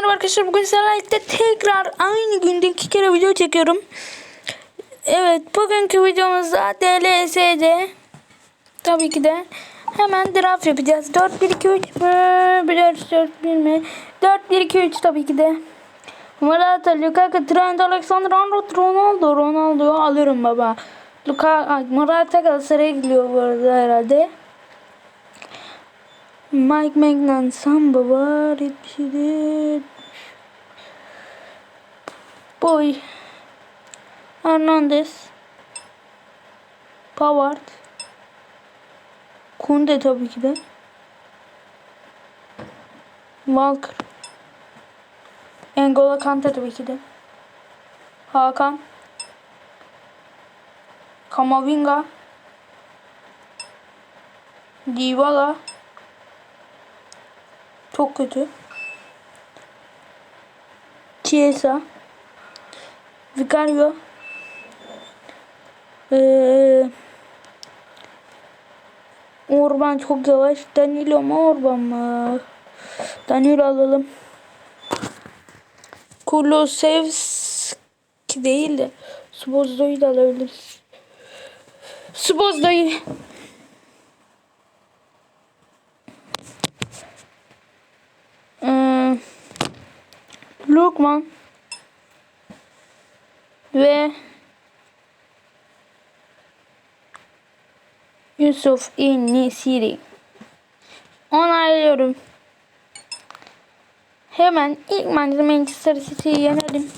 merhaba arkadaşlar. Bugün sizlerle tekrar aynı günde iki kere video çekiyorum. Evet bugünkü videomuzda DLSC tabii ki de hemen draft yapacağız. 4 1 2 3 mü? 4 4 1 mi? 4 1 2 3 tabii ki de. Morata, Lukaku, Trent, Alexander Arnold, Ronaldo, Ronaldo'yu alırım baba. Luka, Morata Galatasaray'a gidiyor bu arada herhalde. Mike Magnan Samba var. 77. Boy. Hernandez. Pavard. Kunde tabii ki de. Walker. Engola Kante tabii ki de. Hakan. Kamavinga. Dybala. Çok kötü. Chiesa. Vicario. Ee, Orban çok yavaş. Danilo mu Orban mı? Danilo alalım. Kulosevski değil de Subozdo'yu da alabiliriz. Subozdo'yu Ee, Lukman ve Yusuf İnnisiri onaylıyorum. Hemen ilk maçta Manchester City'yi yenelim.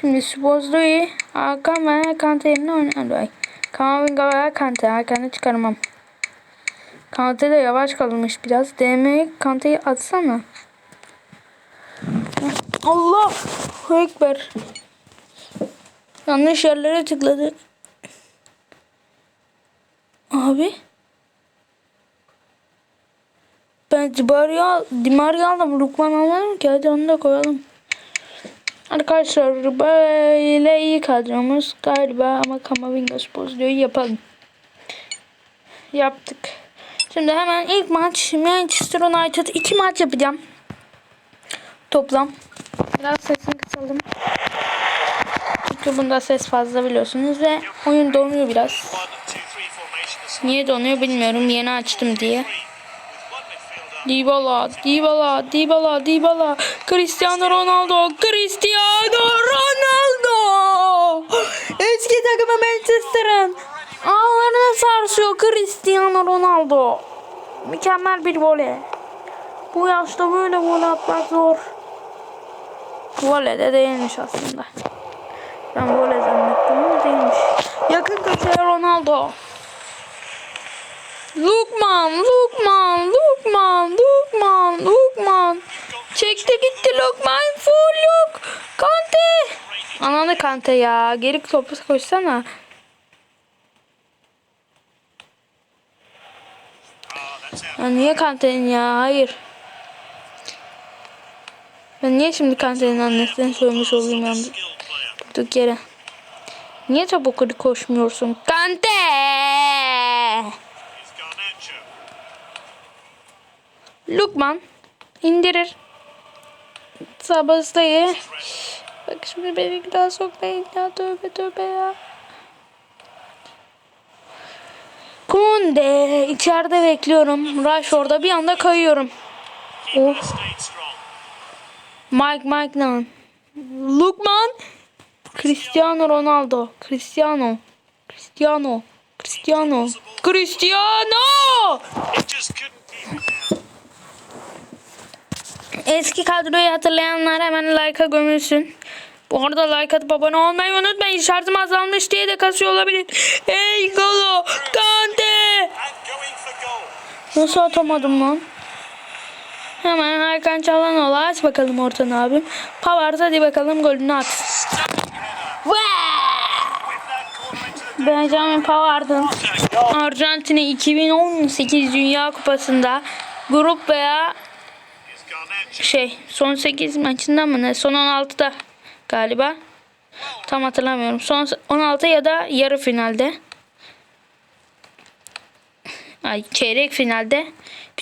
Şimdi Spozdo'yu Hakan ve Kante yerine oynarlar. Kamavinga veya Kante. Hakan'ı çıkarmam. Kante de yavaş kalmış biraz. DM Kante'yi atsana. Allah Ekber. Yanlış yerlere tıkladı. Abi. Ben Dimaria, Dimaria aldım. Lukman almadım ki. Hadi onu da koyalım. Arkadaşlar böyle iyi kadromuz galiba ama Kamavinga Spor'u yapalım. Yaptık. Şimdi hemen ilk maç Manchester United iki maç yapacağım. Toplam. Biraz sesini kısalım. Çünkü bunda ses fazla biliyorsunuz ve oyun donuyor biraz. Niye donuyor bilmiyorum. Yeni açtım diye. Dybala, Dybala, Dybala, Dybala, Cristiano Ronaldo, Cristiano Ronaldo. Eski takımı Manchester'ın ağlarını sarsıyor Cristiano Ronaldo. Mükemmel bir voley. Bu yaşta böyle gol atmak zor. Voley de değilmiş aslında. Ben voley zannettim ama değilmiş. Yakın köşeye Ronaldo. Lukman, Lukman, Lukman, Lukman, Lukman. Çekti gitti Lukman. Full yok. Kante. Ananı Kante ya. Geri topu koşsana. Ya niye Kante'nin ya? Hayır. Ben niye şimdi Kante'nin annesinden söylemiş olayım yani? Durduk yere. Niye topu koşmuyorsun? Kante! Lukman indirir. Sabastayı. Bak şimdi beni daha sokmayın ya tövbe tövbe ya. Kunde içeride bekliyorum. Rashford'a bir anda kayıyorum. Oh. Mike Mike lan. Lukman. Cristiano Ronaldo. Cristiano. Cristiano. Cristiano. Cristiano. Eski kadroyu hatırlayanlar hemen like'a gömülsün. Bu arada like atıp abone olmayı unutmayın. Şarjım azalmış diye de kasıyor olabilir. Ey Golo Kante. Nasıl atamadım lan? Hemen Hakan Çalhanoğlu aç bakalım ortanı abim. Pavard hadi bakalım golünü at. Benjamin Pavard'ın Arjantin'e 2018 Dünya Kupası'nda grup veya şey son 8 maçında mı ne? Son 16'da galiba. Tam hatırlamıyorum. Son 16 ya da yarı finalde. Ay çeyrek finalde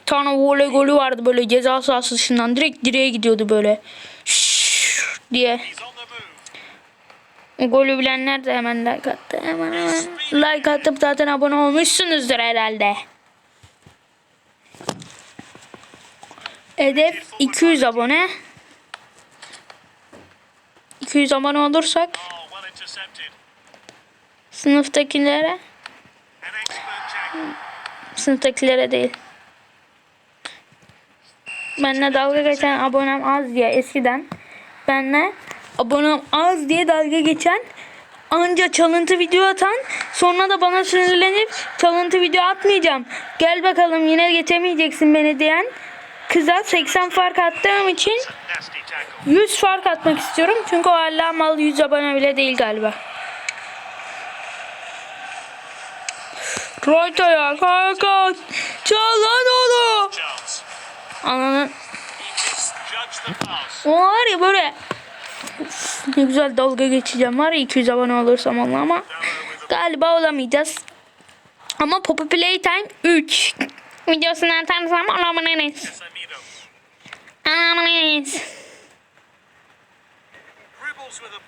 tane voley golü vardı böyle ceza sahası dışından. Direkt direğe gidiyordu böyle. Şşş diye. O golü bilenler de hemen like attı. Hemen hemen like atıp zaten abone olmuşsunuzdur herhalde. Hedef 200 abone. 200 abone olursak sınıftakilere, sınıftakilere değil. Benle dalga geçen abonem az diye eskiden benle abonem az diye dalga geçen anca çalıntı video atan sonra da bana sinirlenip çalıntı video atmayacağım. Gel bakalım yine geçemeyeceksin beni diyen kıza 80 fark attığım için Nasty tackle. 100 fark atmak istiyorum. Çünkü o hala mal 100 abone bile değil galiba. Royto'ya kanka çalan onu. Chance. Pass. o var ya böyle Uf, ne güzel dalga geçeceğim var ya 200 abone olursam onunla ama galiba olamayacağız. Ama Poppy Playtime 3 videosunu olamayız. Samido. Olamayız.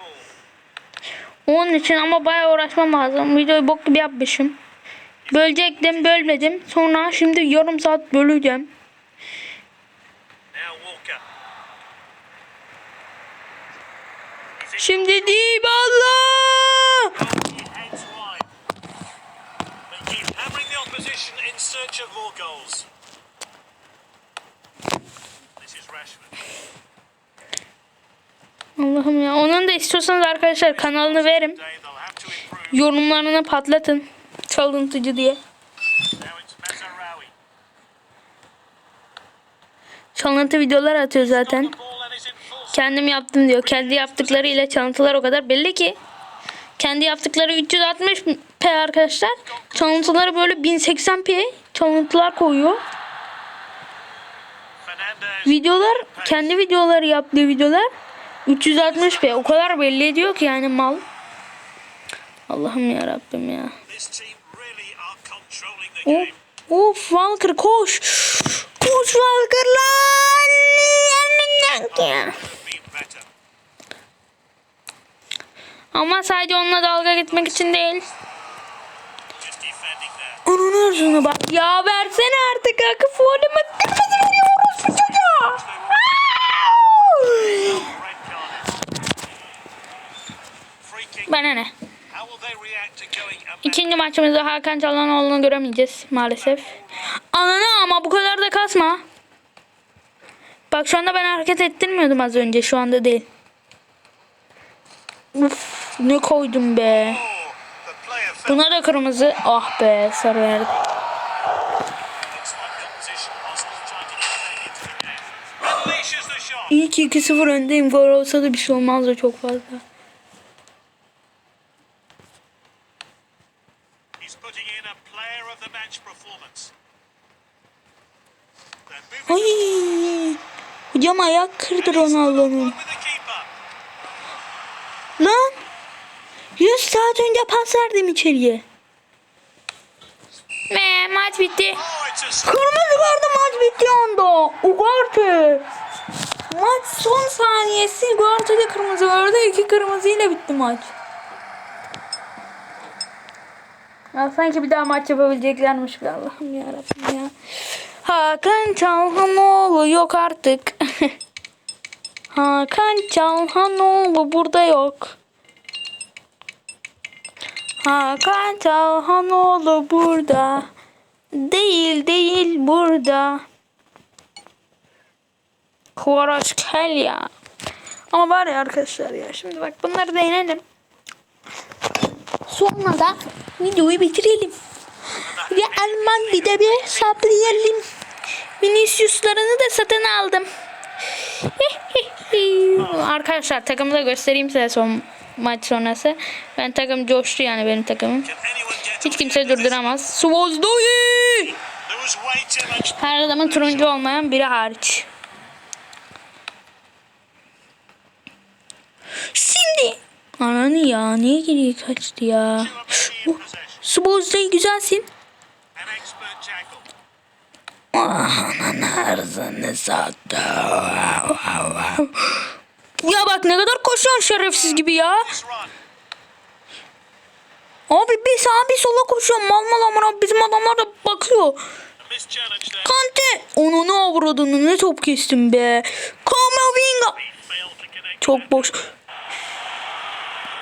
Ball. Onun için ama bayağı uğraşmam lazım. Videoyu bok gibi yapmışım. Bölecektim bölmedim. Sonra şimdi yarım saat böleceğim. İs Rashford. Allah'ım ya. Onun da istiyorsanız arkadaşlar kanalını improve. Yorumlarını patlatın. Çalıntıcı diye. Çalıntı videolar atıyor zaten. Kendim yaptım diyor. Kendi yaptıklarıyla çalıntılar o kadar belli ki. Kendi yaptıkları 360p arkadaşlar. Çalıntıları böyle 1080p çalıntılar koyuyor. Videolar kendi videoları yaptığı videolar 360p o kadar belli ediyor ki yani mal. Allah'ım ya Rabbim ya. Of, of Walker koş. Koş Walker lan. Could have Ama sadece onunla dalga geçmek için değil. Onun arzuna bak. Ya versene artık akı folimi. Kırmızı veriyoruz. Bana ne? İkinci maçımızda Hakan Çalhanoğlu'nu göremeyeceğiz maalesef. Ananı ama bu kadar da kasma. Bak şu anda ben hareket ettirmiyordum az önce. Şu anda değil. Uf ne koydum be. Buna da kırmızı. Ah be sarı verdi. İyi ki 2-0 öndeyim. Gol olsa da bir şey olmazdı çok fazla. Ay. Hocam ayak kırdı Ronaldo'nun. with the keeper. Lan. 100 saat önce pas verdim içeriye. Ve maç bitti. Kırmızı gördü maç bitti anda. Ugarte. Maç son saniyesi Ugarte'de kırmızı gördü. İki kırmızıyla bitti maç. Ya sanki bir daha maç yapabileceklermiş be Allah'ım yarabbim ya. Hakan Çalhanoğlu yok artık. Hakan Çalhanoğlu burada yok. Hakan Çalhanoğlu burada. Değil değil burada. Kvaratskhelia. Ama var ya arkadaşlar ya şimdi bak bunları değinelim. Sonra da videoyu bitirelim. Ve Almanya'da bir hesaplayalım. Vinicius'larını da satın aldım. Arkadaşlar takımı da göstereyim size son maç sonrası. Ben takım coştu yani benim takımım. Hiç kimse durduramaz. Much. Her adamın turuncu olmayan biri hariç. Şimdi. Ananı ya niye geriye kaçtı ya? Possession. Svozdoy güzelsin. Aa, Ananı sattı. Ya bak ne kadar koşuyorsun şerefsiz gibi ya. Abi bir sağa bir sola koşuyor. Mal mal amına bizim adamlar da bakıyor. Kante. Onu ne avradını ne top kestim be. Kamavinga. To connect. Çok boş.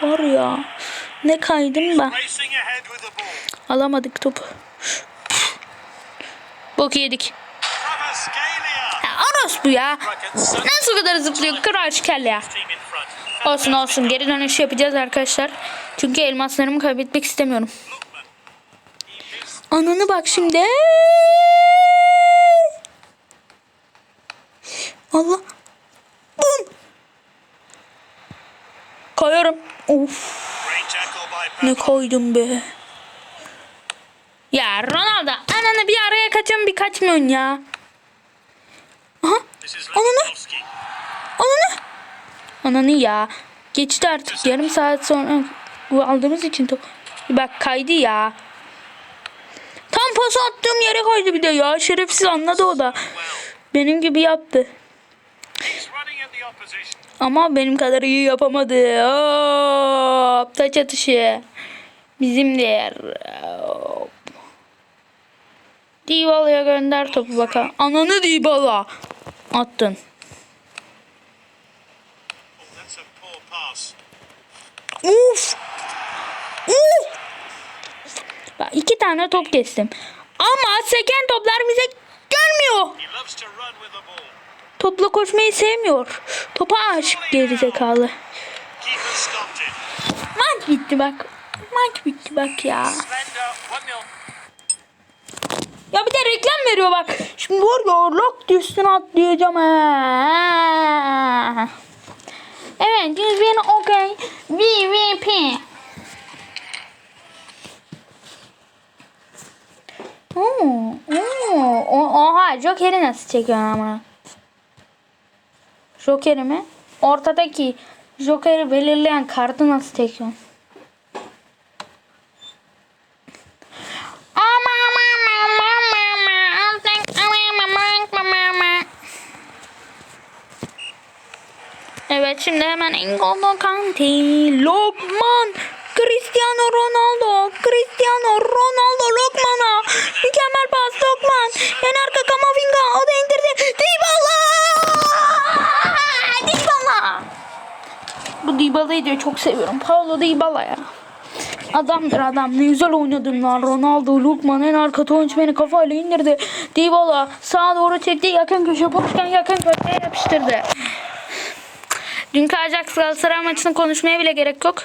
Var ya. Ne kaydım ben. Alamadık topu. Bok yedik. Aros bu ya. Nasıl kadar zıplıyor kıraç kel ya. Olsun olsun geri dönüş yapacağız arkadaşlar. Çünkü elmaslarımı kaybetmek istemiyorum. Ananı bak şimdi. Allah. Bum. Kayarım. Of ne koydum be. Ya Ronaldo ananı bir araya kaçın bir kaçmıyorsun ya. Ananı. Ananı. Ananı ya. Geçti artık yarım saat sonra bu aldığımız için top. Bak kaydı ya. Tam pas attığım yere koydu bir de ya. Şerefsiz anladı o da. Benim gibi yaptı. Ama benim kadar iyi yapamadı. Hop, taç atışı. Bizim değer. Hop. Dybala'ya gönder topu bakalım. Ananı Dybala. Attın. Uf. Uf. Bak iki tane top kestim. Ama seken toplar bize gelmiyor. Topla koşmayı sevmiyor. Topa aşık gerizekalı. Maç bitti bak. Maç bitti bak ya. Slender, 1-0. Ya bir de reklam veriyor bak. Şimdi var ya diye üstüne atlayacağım ha. Evet 100 bin okey. VVP. Oo, oo, oha Joker'i nasıl çekiyorsun ama? Joker'i mi? Ortadaki Joker'i belirleyen kartı nasıl çekiyorsun? Evet şimdi hemen N'Golo Kante, Lokman, Cristiano Ronaldo, Cristiano Ronaldo Lokman'a mükemmel pas Lokman, en arka Kamavinga o da indirdi, Dybala, Dybala. Bu Dybala'yı da çok seviyorum, Paulo Dybala ya. Adamdır adam. Ne güzel oynadım lan. Ronaldo, Lukman en arka Tonç beni kafayla indirdi. Dybala sağa doğru çekti. Yakın köşe boşken yakın köşeye yapıştırdı. Dünkü Ajax Galatasaray maçını konuşmaya bile gerek yok.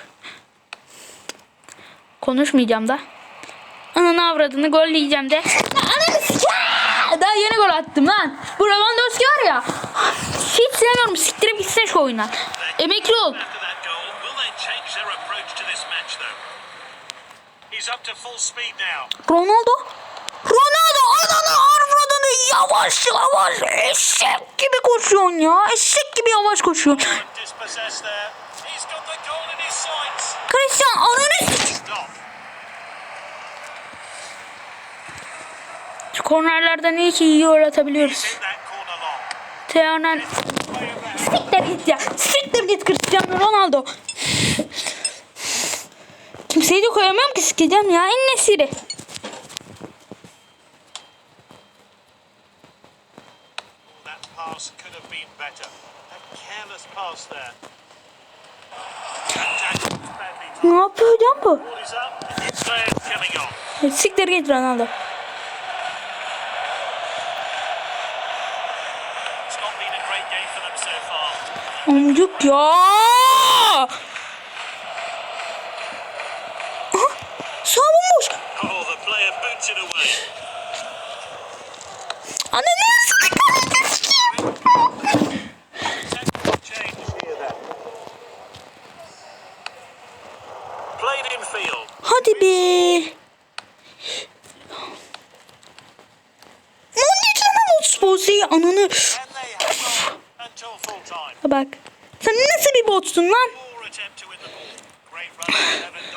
Konuşmayacağım da. Ananı avradını gol yiyeceğim de. Ananı! Daha yeni gol attım lan. Bu Lewandowski var ya. Hiç sevmiyorum. Siktirip gitsin şu oyundan. Emekli ol. After yavaş yavaş eşek gibi koşuyorsun ya. Eşek gibi yavaş koşuyorsun. Christian ananı kornerlerden iyi ki iyi long. Teonen siktir git ya. Siktir git Cristiano Ronaldo. Kimseyi de koyamıyorum ki sikeceğim ya. En nesiri. Ne yapıyor hocam bu? Siktir git Ronaldo. It's not been a great game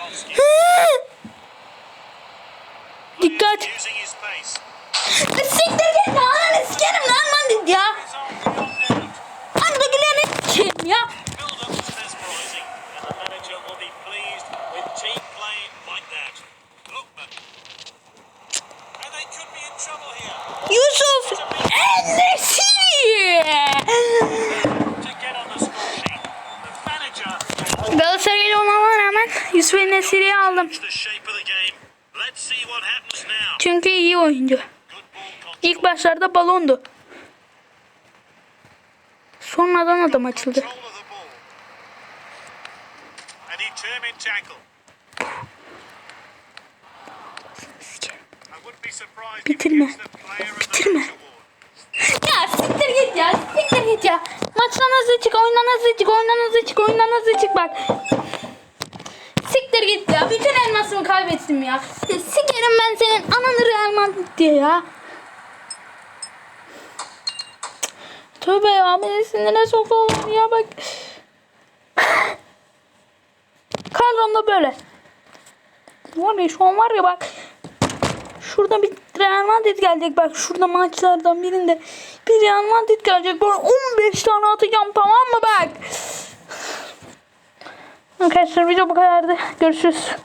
Lewandowski. Hı. Dikkat. Siktir git ya. What happens now. Çünkü iyi oyuncu. İlk başlarda balondu. Sonradan adam açıldı. Bitirme. Bitirme. Ya siktir git ya. Siktir git ya. Maçtan hızlı çık, oyundan hızlı çık, oyundan hızlı çık, oyundan hızlı çık bak. Siktir git ya. Bütün elmasımı kaybettim ya. sikerim ben senin ananı Real Madrid diye ya. Tövbe ya beni sinire sokuyorlar ya bak. Kadrom da böyle. Var ya şu an var ya bak. Şurada bir Real Madrid gelecek bak şurada maçlardan birinde bir Real Madrid gelecek böyle 15 tane atacağım tamam mı bak. Arkadaşlar video bu kadardı. Görüşürüz.